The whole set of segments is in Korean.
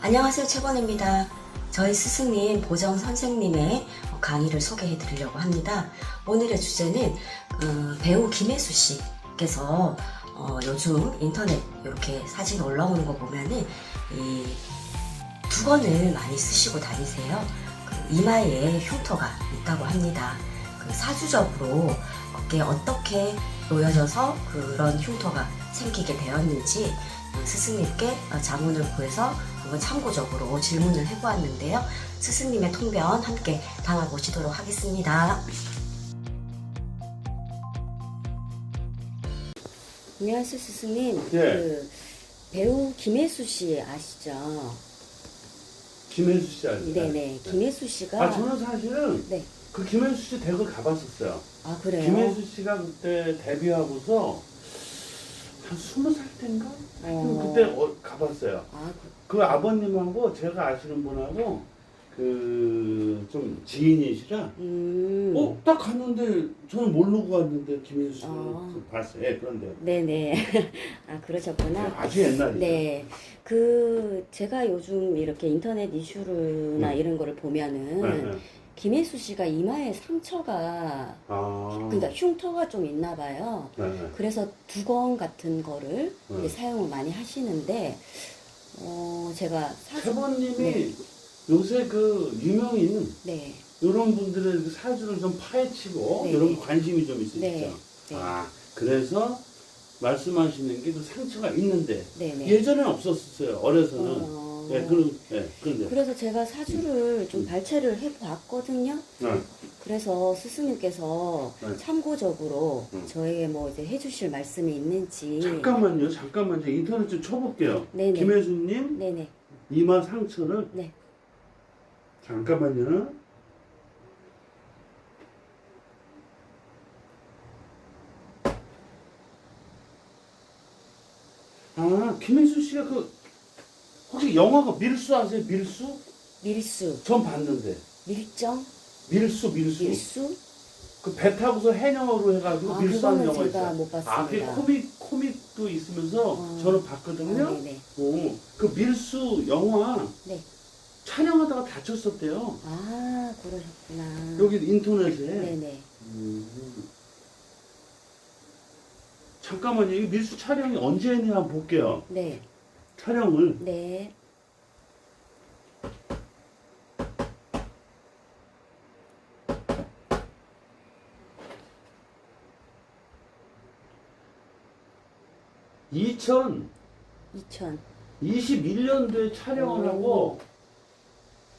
안녕하세요 최건입니다. 저희 스승님 보정 선생님의 강의를 소개해 드리려고 합니다. 오늘의 주제는 어, 배우 김혜수 씨께서 어, 요즘 인터넷 이렇게 사진 올라오는 거 보면은 이 두건을 많이 쓰시고 다니세요. 그 이마에 흉터가 있다고 합니다. 그 사주적으로 어깨에 어떻게 놓여져서 그런 흉터가 생기게 되었는지 어, 스승님께 어, 자문을 구해서 한번 참고적으로 질문을 해보았는데요. 스승님의 통변 함께 담아보시도록 하겠습니다. 안녕하세요, 스승님. 예. 그 배우 김혜수 씨 아시죠? 김혜수 씨 아니에요? 네네. 김혜수 씨가 아 저는 사실은 네. 그 김혜수 씨 댁을 가봤었어요. 아 그래요? 김혜수 씨가 그때 데뷔하고서 한 스무 살 때인가? 어. 그때 어, 가봤어요. 아, 그 아버님하고 제가 아시는 분하고 그 좀 지인이시라 그, 음. 어? 딱 갔는데 저는 모르고 갔는데 김혜수 씨를 아. 봤어요. 예, 그런데 네네. 아 그러셨구나. 아주 옛날이죠. 네. 그 제가 요즘 이렇게 인터넷 이슈나 음. 이런 거를 보면은 네, 네. 김혜수 씨가 이마에 상처가 아, 그러니까 흉터가 좀 있나 봐요. 네, 네. 그래서 두건 같은 거를 음. 이제 사용을 많이 하시는데 어 제가 사실 최번님이 네. 요새 그 유명인 네. 이런 분들의 그 사주를 좀 파헤치고 네. 이런 관심이 좀 있으시죠. 네. 네. 아 그래서 말씀하시는 게 그 상처가 있는데 네 네. 예전엔 없었어요. 어려서는. 어, 예, 그런 예, 그런데. 그래서 제가 사주를 좀 음. 발췌를 해봤거든요. 네. 그래서 스승님께서 네. 참고적으로 음. 저에게 뭐 이제 해주실 말씀이 있는지. 잠깐만요, 잠깐만요. 인터넷 좀 쳐볼게요. 네네. 김혜수님 네네. 이마 상처를 네. 잠깐만요. 아, 김혜수 씨가 그 혹시 영화가 밀수 아세요? 밀수? 밀수, 전 봤는데. 밀정, 밀수, 밀수. 밀수. 그 배 타고서 해녀로 해가지고 아, 밀수하는 그거는 영화 제가 있어요. 못 아, 그게 봤습니다. 코믹, 코믹도 있으면서 어. 저는 아, 봤거든요. 네네. 오, 그 밀수 영화 네. 촬영하다가 다쳤었대요. 아, 그러셨구나. 여기 인터넷에. 네네. 음. 잠깐만요. 이 밀수 촬영이 언제 했냐 한번 볼게요. 네. 촬영을. 네. 네. 2000. 2021년도에 촬영을 오. 하고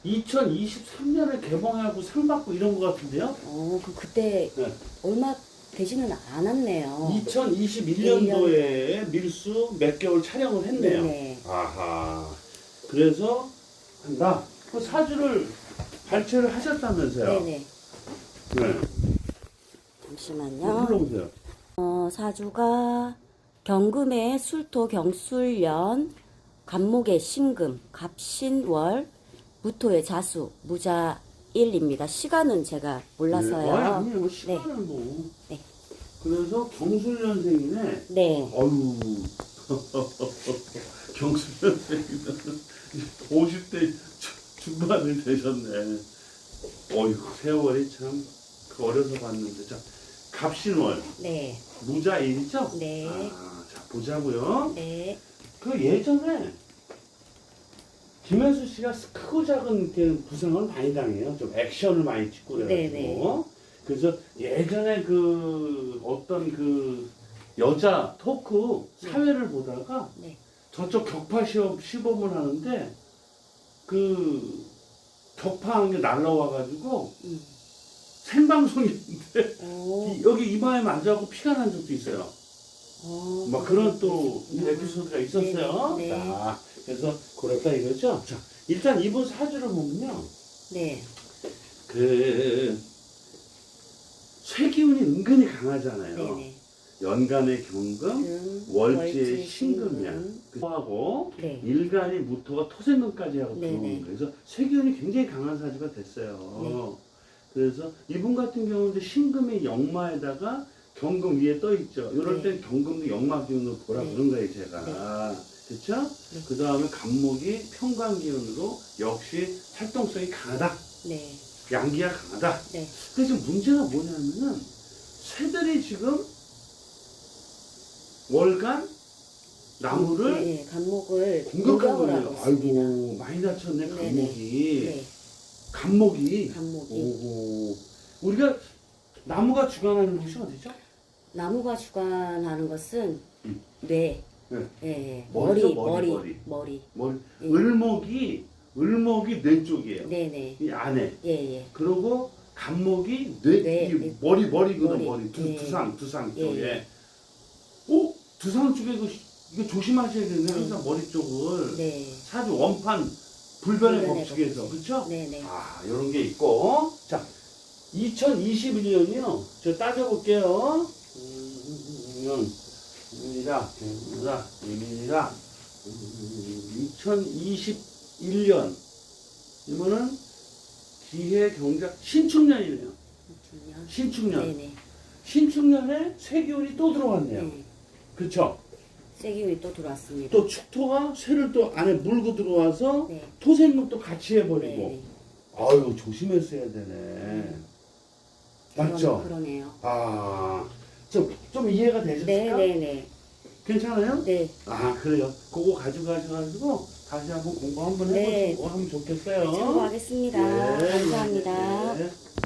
2023년에 개봉하고 상 받고 이런 것 같은데요? 어, 그 그때 네. 얼마 되지는 않았네요. 2021년도에 밀수 몇 개월 촬영을 했네요. 네네. 아하. 그래서 한다. 그 사주를 발췌를 하셨다면서요? 네네. 네. 잠시만요. 불러보세요. 어, 사주가 경금의 술토 경술년, 간목의 신금, 갑신월, 무토의 자수, 무자 1입니다. 시간은 제가 몰라서요. 네. 아니. 뭐 시간은 뭐. 네. 그래서 경술년생이네. 네. 어유 경술년생이면 50대 중반이 되셨네. 어휴, 세월이 참, 그 어려서 봤는데. 자, 갑신월, 네. 무자일이죠? 네. 아, 자, 보자고요. 네. 그 예전에 김현수 씨가 크고 작은 이렇게 부상을 많이 당해요. 좀 액션을 많이 찍고 그래가지고. 네네. 그래서 예전에 그 어떤 그 여자 토크 사회를 보다가 네. 저쪽 격파 시험 시범을 하는데 그 격파한 게 날라와가지고 음. 생방송인데 여기 이마에 맞아갖고 피가 난 적도 있어요. 어, 막 그런 또. 에피소드가 있었어요. 네. 네. 자, 그래서 그렇다 이거죠. 자, 일단 이분 사주를 보면요. 네. 그 쇠기운이 은근히 강하잖아요. 네네. 연간의 경금, 금, 월지의 신금이야. 신금. 하고 네. 일간이 무토가 토생금까지 하고 네네. 들어오는 거예요. 그래서 쇠기운이 굉장히 강한 사주가 됐어요. 네. 그래서 이분 같은 경우는 신금이 역마에다가 경금 위에 떠 있죠. 이럴 네. 땐 경금도 역마 기운으로 보라 네. 그런 거예요, 제가. 됐죠? 네. 그 다음에 간목이 평강 기운으로 역시 활동성이 강하다. 네. 양기가 강하다. 네. 근데 지금 문제가 뭐냐면은 새들이 지금 월간 나무를 네, 네, 간목을 공격하고 있습니다. 아이고 많이 다쳤네. 간목이. 네, 간목이. 간목이 오호. 우리가 나무가 주관하는 곳이 어디죠? 나무가 주관하는 것은 음. 뇌, 네. 예, 예. 머리죠, 머리, 머리, 머리, 머리. 머리. 뭘 예. 을목이 을목이 뇌 쪽이에요. 네, 네, 이 안에. 예, 예. 그리고 간목이 뇌, 네, 이 네. 머리 머리거든 머리. 머리, 두, 예. 두상 두상 예, 쪽에. 예. 오 두상 쪽에 이거, 이거 조심하셔야겠네 항상 머리 쪽을. 네, 사주 원판 불변의 불변의 법칙에서 법칙. 그렇죠? 네, 네. 아 이런 게 있고 자 2021년이요. 저 따져볼게요. 음, 입니다. 입니다. 입니다. 2021년 이거는 기해 경작 신축년이네요. 신축년. 네, 네. 신축년에 세기운이 또 들어왔네요. 네. 그렇죠? 세기운이 또 들어왔습니다. 또 축토가 쇠를 또 안에 물고 들어와서 네. 토생금도 같이 네, 해버리고. 네. 아유 조심했어야 되네. 맞죠? 그런- 그러네요. 아, 좀, 좀 이해가 되셨을까? 네, 네, 네. 괜찮아요? 네. 아, 그래요. 그거 가져가셔가지고 다시 한번 공부 한번 네. 해보시고 하면 좋겠어요. 참고하겠습니다. 네, 감사합니다. 네, 네.